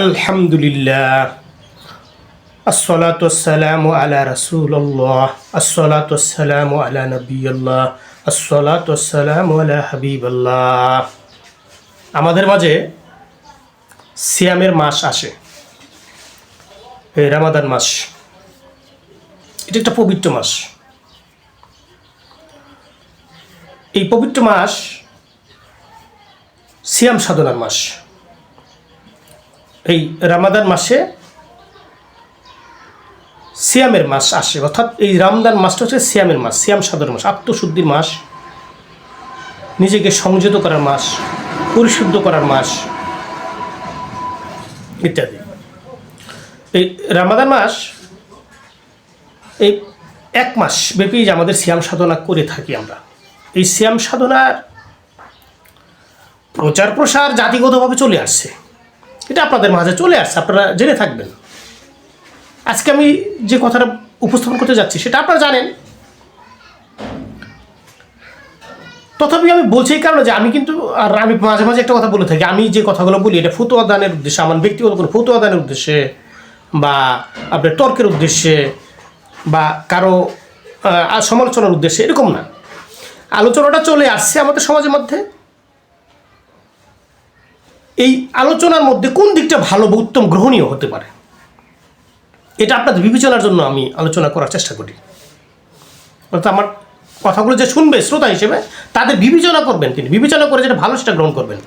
আলহামদুলিল্লাহ। আসসালাত আসসালামু আলা রাসূলুল্লাহ। আসসালাত আসসালামু আলা নবিয়্লাহ আসসালাত আসসালামু আলা হাবিবাল্লাহ। আমাদের মাঝে সিয়ামের মাস আসে। রামাদান মাস। এটা একটা পবিত্র মাস। এই পবিত্র মাস সিয়াম সাধনার মাস। এই রামাদান মাসে সিয়ামের মাস আসে, অর্থাৎ এই রামদান মাসটা হচ্ছে সিয়ামের মাস, সিয়াম সাধনার মাস, আত্মশুদ্ধির মাস, নিজেকে সংযত করার মাস, পরিশুদ্ধ করার মাস, ইত্যাদি। এই রামাদান মাস এই এক মাস ব্যাপী যে আমাদের সিয়াম সাধনা করে থাকি আমরা। এই সিয়াম সাধনার প্রচার প্রসার জাতিগতভাবে চলে আসছে। এটা আপনাদের মাঝে চলে আসছে, আপনারা জেনে থাকবেন। আজকে আমি যে কথাটা উপস্থাপন করতে যাচ্ছি, সেটা আপনারা জানেন। তথাপি আমি বলছি এই কারণে যে আমি কিন্তু, আর আমি মাঝে মাঝে একটা কথা বলে থাকি, আমি যে কথাগুলো বলি, এটা ফুতুয়া দানের উদ্দেশ্যে, আমার ব্যক্তিগত কোনো ফুতুয়া দানের উদ্দেশ্যে, বা আপনার তর্কের উদ্দেশ্যে, বা কারও সমালোচনার উদ্দেশ্যে, এরকম না। আলোচনাটা চলে আসছে আমাদের সমাজের মধ্যে। এই আলোচনার মধ্যে কোন দিকটা ভালো বা উত্তম গ্রহণীয় হতে পারে? এটা আপনাদের বিবেচনার জন্য আমি আলোচনা করার চেষ্টা করি। অর্থাৎ আমার কথাগুলো যে শুনবে শ্রোতা হিসেবে তাদের বিবেচনা করবেন তিনি। বিবেচনা করে যেটা ভালো সেটা গ্রহণ করবেন।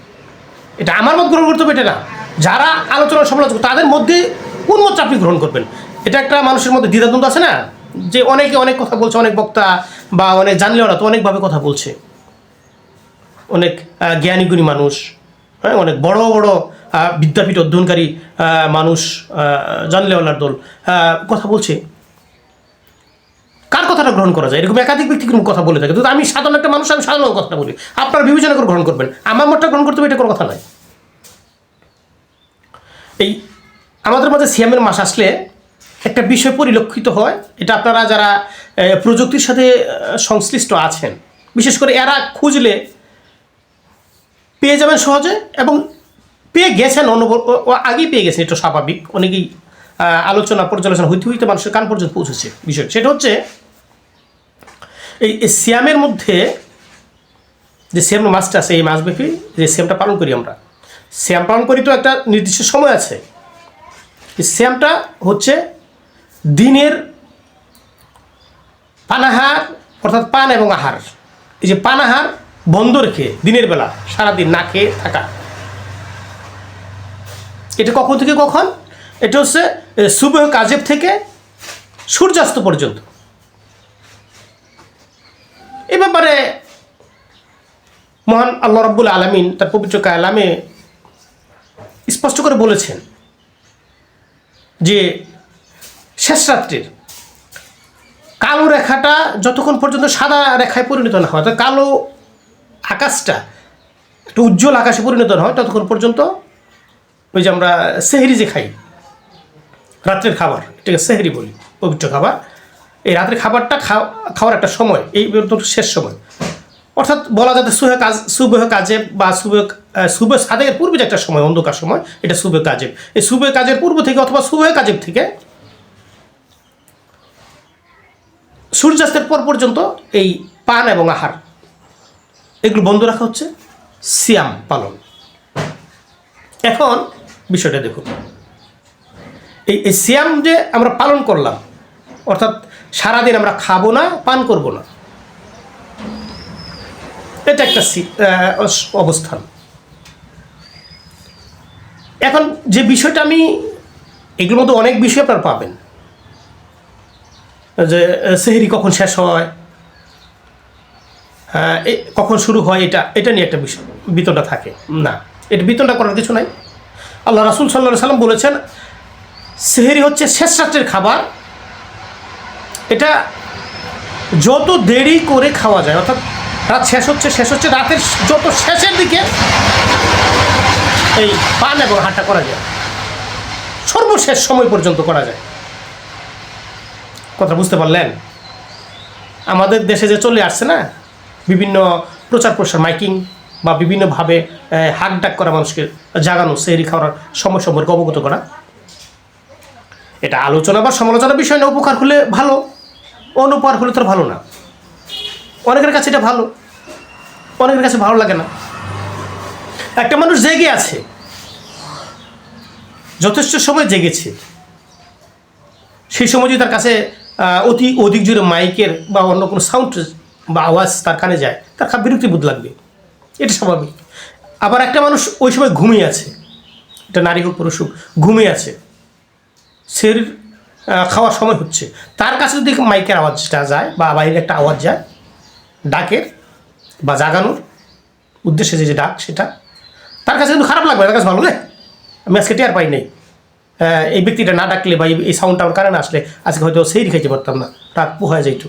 এটা আমার মত গ্রহণ করতে হবে এটা না। যারা আলোচনা সমালোচনা তাদের মধ্যে কোন মতটা আপনি গ্রহণ করবেন? এটা একটা মানুষের মধ্যে দ্বিধাদ্বন্দ্ব আছে না? যে অনেকে অনেক কথা বলছে অনেক বক্তা বা অনেক জানলেও না তো অনেকভাবে কথা বলছে। অনেক আহ, জ্ঞানী গুণী মানুষ হ্যাঁ অনেক বড় বড় বিদ্যাপীঠ অধ্যয়নকারী মানুষ জানলেওয়ালার দল। কথা বলছে। কার কথাটা গ্রহণ করা যায়? এরকম একাধিক ব্যক্তি কথা বলে থাকে। তো আমি সাধারণ একটা মানুষ, আমি সাধারণ কথাটা বলি। আপনারা বিবেচনা করে গ্রহণ করবেন। আমার মতটা গ্রহণ করতে হবে, এটা কোনো কথা নয় এই আমাদের মাঝে সিএমের মাস আসলে একটা বিষয় পরিলক্ষিত হয়। এটা আপনারা যারা প্রযুক্তির সাথে সংশ্লিষ্ট আছেন, বিশেষ করে এরা খুঁজলে পেয়ে যাবেন সহজে এবং পেয়ে গেছেন অন্য আগেই পেয়ে গেছেন, এটা স্বাভাবিক। অনেকেই আলোচনা, পর্যালোচনা হইতে হইতে মানুষের কান পর্যন্ত পৌঁছেছে বিষয় সেটা হচ্ছে, এই সিয়ামের মধ্যে যে সিয়াম মাসটা আছে, এই মাসব্যাপী যে সিয়ামটা পালন করি আমরা, শ্যাম পালন করি তো একটা নির্দিষ্ট সময় আছে। এই সিয়ামটা হচ্ছে দিনের পানাহার, অর্থাৎ পান এবং আহার। এই যে পানাহার বন্ধ রেখে দিনের বেলা সারাদিন না খেয়ে থাকা। এটা কখন থেকে কখন? এটা হচ্ছে সুবহ কাজেব থেকে সূর্যাস্ত পর্যন্ত। এ ব্যাপারে মহান আল্লাহ রব্বুল আলমিন তার পবিত্র কালামে স্পষ্ট করে বলেছেন যে শেষ রাত্রির কালো রেখাটা যতক্ষণ পর্যন্ত সাদা রেখায় পরিণত না হয় কালো আকাশটা একটু উজ্জ্বল আকাশে পরিণত হয়, ততক্ষণ পর্যন্ত ওই যে আমরা সেহেরি যে খাই, রাত্রের খাবার, এটাকে সেহেরি বলি, পবিত্র খাবার। এই রাত্রের খাবারটা খাওয়া খাওয়ার একটা সময়, এই শেষ সময়। অর্থাৎ বলা যাতে সুহে কাজ সুবেহ কাজে বা সুবে সুবে সাদের পূর্বে যে একটা সময়, অন্ধকার সময়, এটা সুবে কাজেব এই সুবে কাজের পূর্ব থেকে অথবা সুবে কাজেব থেকে সূর্যাস্তের পর পর্যন্ত এই পান এবং আহার এগুলো বন্ধ রাখা হচ্ছে। সিয়াম পালন। এখন বিষয়টা দেখুন এই এই সিয়াম যে আমরা পালন করলাম, অর্থাৎ সারাদিন আমরা খাব না, পান করব না, এটা একটা অবস্থান। এখন যে বিষয়টা আমি এগুলোর মধ্যে অনেক বিষয় আপনারা পাবেন। যে সেহরি কখন শেষ হয় কখন শুরু হয় এটা এটা নিয়ে একটা বিষয়, বিতনটা থাকে। না, এটা বিতনটা করার কিছু নাই। আল্লাহ রাসুল সাল্লাহ সাল্লাম বলেছেন, সেহেরি হচ্ছে শেষ রাত্রের খাবার। এটা যত দেরি করে খাওয়া যায়, অর্থাৎ রাত শেষ হচ্ছে শেষ হচ্ছে, রাতের যত শেষের দিকে এই পান এবং হাঁটা করা যায়। সর্বশেষ সময় পর্যন্ত করা যায়। কথা বুঝতে পারলেন? আমাদের দেশে যে চলে আসছে না বিভিন্ন প্রচার প্রসার, মাইকিং বা বিভিন্নভাবে হাক ডাক করা মানুষকে জাগানো, সেহরি খাওয়ার সময় সম্পর্কে অবগত করা। এটা আলোচনা বা সমালোচনার বিষয় না, উপকার হলে ভালো, অনুপকার হলে তো ভালো না। অনেকের কাছে এটা ভালো, অনেকের কাছে ভালো লাগে না। একটা মানুষ জেগে আছে, যথেষ্ট সময় জেগেছে, সেই সময় যদি তার কাছে অতি অধিক জোরে মাইকের বা অন্য কোনো সাউন্ড বা আওয়াজ তার কানে যায়, তার খারাপ বিরক্তি বোধ লাগবে। এটা স্বাভাবিক। আবার একটা মানুষ ওই সময় ঘুমিয়ে আছে। এটা নারী হোক, পুরুষ হোক, ঘুমিয়ে আছে। শরীর খাওয়ার সময় হচ্ছে। তার কাছে যদি মাইকের আওয়াজটা যায় বা বাইরের একটা আওয়াজ যায়, ডাকের বা জাগানোর উদ্দেশ্যে যে যে ডাক সেটা, তার কাছে কিন্তু খারাপ লাগবে তার কাছে ভালো রে আমি আজকে টের পাই নাই। এই ব্যক্তিটা না ডাকলে বা এই- সাউন্ডটা আমার কারণে আসলে, আজকে হয়তো সেই খাইতে পারতাম না। রাত পোহায় যাইত।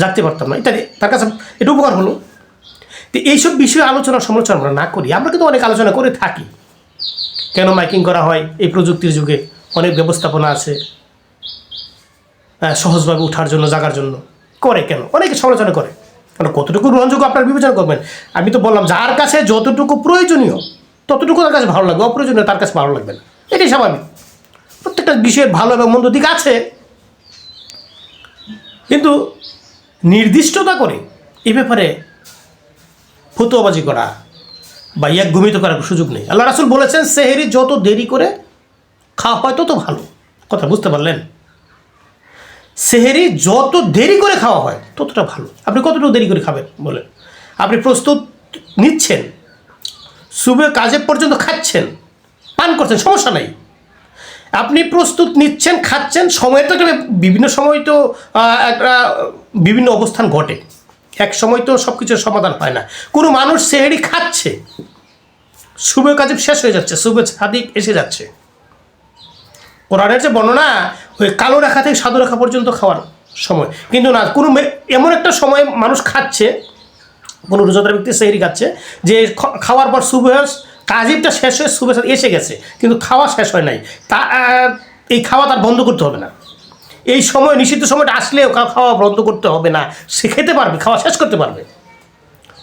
জাগতে পারতাম না। ইত্যাদি। তার কাছে এটা উপকার হলো। তো এইসব বিষয়ে আলোচনা সমালোচনা আমরা না করি। আমরা কিন্তু অনেক আলোচনা করে থাকি। কেন মাইকিং করা হয়? এই প্রযুক্তির যুগে অনেক ব্যবস্থাপনা আছে সহজভাবে ওঠার জন্য, জাগার জন্য। করে কেন? অনেকে সমালোচনা করে। কারণ কতটুকু গ্রহণযোগ্য আপনার বিবেচনা করবেন? আমি তো বললাম, যার কাছে যতটুকু প্রয়োজনীয়, ততটুকু তার কাছে ভালো লাগবে। অপ্রয়োজনীয় তার কাছে ভালো লাগবে না। এটাই স্বাভাবিক। প্রত্যেকটা বিষয়ের ভালো এবং মন্দ দিক আছে। কিন্তু নির্দিষ্টতা করে এ ব্যাপারে ফতুয়াবাজি করা বা ইয়াক ঘুমিত করার সুযোগ নেই। আল্লাহ রাসুল বলেছেন, সেহেরি যত দেরি করে খাওয়া হয় তত ভালো। কথা বুঝতে পারলেন? সেহেরি যত দেরি করে খাওয়া হয় ততটা ভালো। আপনি কতটুকু দেরি করে খাবেন বলেন? আপনি প্রস্তুত নিচ্ছেন শুভে কাজে পর্যন্ত খাচ্ছেন, পান করছেন, সমস্যা নাই। আপনি প্রস্তুত নিচ্ছেন, খাচ্ছেন, সময় তো বিভিন্ন সময় তো একটা বিভিন্ন অবস্থান ঘটে। এক সময় তো সব কিছুর সমাধান হয় না। কোনো মানুষ সেহেরি খাচ্ছে। শুভ কাজে শেষ হয়ে যাচ্ছে, শুভ সাদিক এসে যাচ্ছে। কোরআনের যে বর্ণনা, ওই কালো রেখা থেকে সাদু রেখা পর্যন্ত খাওয়ার সময়। কিন্তু না, কোনো এমন একটা সময় মানুষ খাচ্ছে, কোনো রোজাদার ব্যক্তি সেহরি খাচ্ছে, যে খাওয়ার পর শুভ কাজিবটা শেষ হয়ে শুভে এসে গেছে, কিন্তু খাওয়া শেষ হয় নাই। তা এই খাওয়া তার বন্ধ করতে হবে না। এই সময়, নিষিদ্ধ সময়টা আসলেও খাওয়া বন্ধ করতে হবে না। সে খেতে পারবে, খাওয়া শেষ করতে পারবে।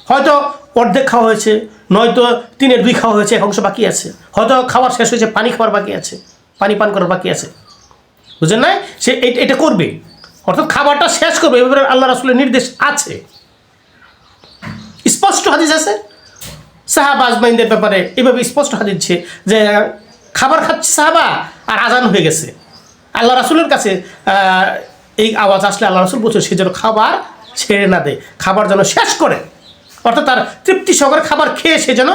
হয়তো অর্ধেক খাওয়া হয়েছে, নয়তো তিনের দুই খাওয়া হয়েছে, এক অংশ বাকি আছে। হয়তো খাওয়ার শেষ হয়েছে, পানি খাওয়ার বাকি আছে, পানি পান করার বাকি আছে। বুঝলেন না? সে এটা করবে। অর্থাৎ খাবারটা শেষ করবে এভাবে আল্লাহ রাসুলের নির্দেশ আছে। স্পষ্ট হাদিস আছে? সাহাবা আজমাইনদের ব্যাপারে এভাবে স্পষ্ট হাদিস আছে যে, খাবার খাচ্ছে সাহাবা আর আজান হয়ে গেছে। আল্লাহ রাসুলের কাছে এই আওয়াজ আসলে আল্লাহ রাসুল বলছে, সে যেন খাবার ছেড়ে না দেয়, খাবার যেন শেষ করে। অর্থাৎ তার তৃপ্তি সহকারে খাবার খেয়ে সে যেন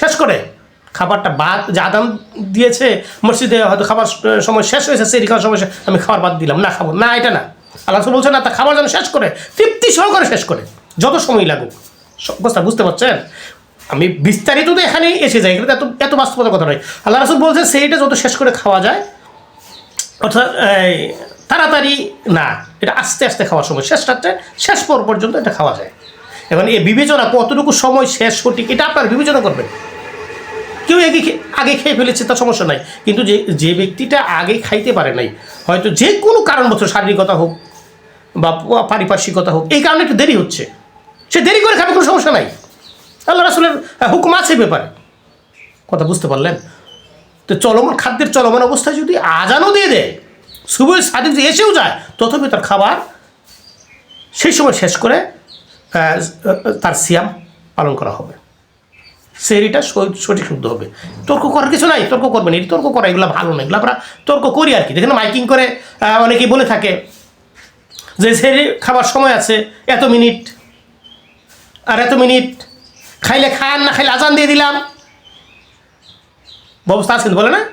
শেষ করে। খাবারটা বাদ, যে আদান দিয়েছে, মসজিদে হয়তো খাবার সময় শেষ হয়েছে সেই খাওয়ার সময় আমি খাবার বাদ দিলাম, না খাব, না, এটা না। আল্লাহ বলছে, না, তা খাবার যেন শেষ করে, তৃপ্তি সহকারে শেষ করে, যত সময় লাগুক। সব কথা বুঝতে পারছেন? আমি বিস্তারিত তো এখানেই এসে যাই কিন্তু এত এত বাস্তবতার কথা নয়। আল্লাহ রাসুল বলছে, সেইটা যত শেষ করে খাওয়া যায়, অর্থাৎ তাড়াতাড়ি না, এটা আস্তে আস্তে খাওয়ার সময়, শেষ রাত্রে, শেষ পর পর্যন্ত এটা খাওয়া যায়। এখন এই বিবেচনা কতটুকু সময় শেষ সঠিক, এটা আপনার বিবেচনা করবেন। কেউ আগে আগে খেয়ে ফেলেছে, তার সমস্যা নাই। কিন্তু যে যে ব্যক্তিটা আগে খাইতে পারে নাই, হয়তো যে কোনো কারণবশত শারীরিকতা হোক বা পারিপার্শ্বিকতা হোক, এই কারণে একটু দেরি হচ্ছে। সে দেরি করে খাবে, কোনো সমস্যা নাই। আল্লাহ রাসুলের হুকুম আছে ব্যাপারে। কথা বুঝতে পারলেন? তো চলমান, খাদ্যের চলমান অবস্থায় যদি আজানও দিয়ে দেয় শুভ সাদিক যে এসেও যায়, তথাপি তার খাবার সেই সময় শেষ করে তার সিয়াম পালন করা হবে। সেরিটা সঠিক শুদ্ধ হবে। তর্ক করার কিছু নাই, তর্ক করবেন এই তর্ক করা, এগুলো ভালো না, এগুলো আমরা তর্ক করি আর কি। দেখেন মাইকিং করে অনেকেই বলে থাকে যে সেরি খাবার সময় আছে, এত মিনিট আর এত মিনিট। খাইলে খান, না খাইলে আজান দিয়ে দিলাম। ব্যবস্থা আছে বলে না?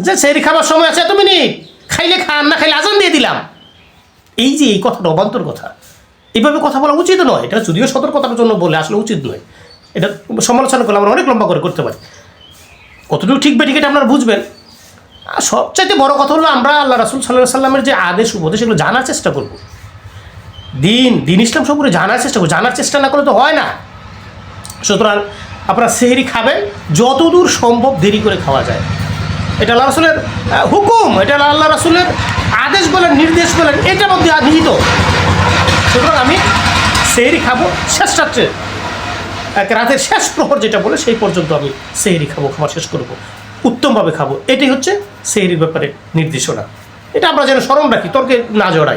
যে সেরি খাবার সময় আছে, এত মিনিট। খাইলে খান, না খাইলে আজান দিয়ে দিলাম। এই যে এই কথাটা অবান্তর কথা। এইভাবে কথা বলা উচিত নয়। এটা যদিও সতর্কতার জন্য বলে আসলে উচিত নয়। এটা সমালোচনা করলে আমরা অনেক লম্বা করে করতে পারি। কতটুকু ঠিক বেঠিক এটা আপনারা বুঝবেন। আর সবচাইতে বড় কথা হলো, আমরা আল্লাহ রাসুল সাল্লাহ সাল্লামের যে আদেশ, উপদেশ এগুলো জানার চেষ্টা করব। দিন দিন ইসলাম সম্পর্কে জানার চেষ্টা করব জানার চেষ্টা না করলে তো হয় না। সুতরাং আপনারা সেহেরি খাবেন, যতদূর সম্ভব দেরি করে খাওয়া যায়। এটা আল্লাহ রাসুলের হুকুম, এটা আল্লাহ রাসুলের আদেশ বলেন, নির্দেশ বলেন, এটার মধ্যে নিহিত। সুতরাং আমি সেহেরি খাব শেষ রাত্রে। এক রাতের শেষ প্রহর যেটা বলে, সেই পর্যন্ত আমি সেহেরি খাব, খাওয়া শেষ করব। উত্তমভাবে খাব। এটাই হচ্ছে সেহেরির ব্যাপারে নির্দেশনা। এটা আমরা যেন স্মরণ রাখি, তর্কে না জড়াই।